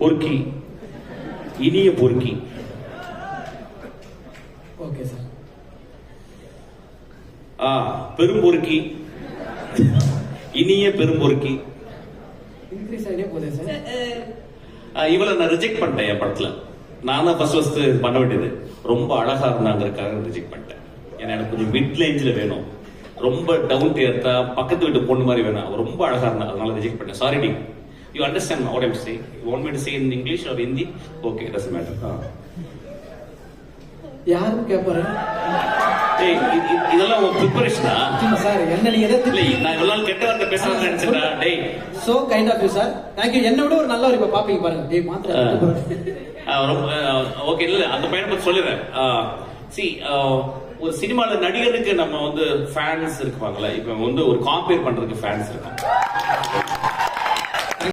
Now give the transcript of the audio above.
பொறுக்கி. இனிய பொறுக்கி. Okay sir. ஆ பெரும்பொறுக்கி இனிய பெரும்பொறுக்கி இன்க்ரீஸ் ஆகிட்டே போதே சார். இவளை நான் ரிஜெக்ட் பண்ணிட்டேன் என் படத்துல. நான் தான் ஃபர்ஸ்ட் ஃபர்ஸ்ட் பண்ண வேண்டியது. ரொம்ப அழகா இருந்தாங்கிறதுக்காக ரிஜெக்ட் பண்ணிட்டேன். ஏன்னா எனக்கு கொஞ்சம் மிட் ரேஞ்சில் வேணும். ரொம்ப டவுன் டு பக்கத்து வீட்டு பொண்ணு மாதிரி வேணும். ரொம்ப அழகா இருந்தா அதனால ரிஜெக்ட் பண்ணேன் sorry D you what I'm say you want me to say in English or Hindi okay does matter யாரும் கேட்பாரு இதெல்லாம் உன் ப்ரிப்பரேஷனா சார் என்ன நீங்க இல்லை நான் இவ்வளவு நாள் கெட்ட வார்த்தை பேசுறேன்னு நினைச்சேன்டா. டேய். So kind of you sir thank you என்ன விட ஒரு நல்ல இப்ப பாப்பீங்க பாருங்க. டேய் மாத்திர ஓகே இல்ல அந்த பையனை பத்தி சொல்லிடுறேன். சி ஒரு சினிமால நடிகருக்கு நம்ம வந்து ஃபேன்ஸ் இருப்பாங்கல்ல இப்ப வந்து ஒரு காம்பேர் பண்றதுக்கு ஃபேன்ஸ் இருக்கும்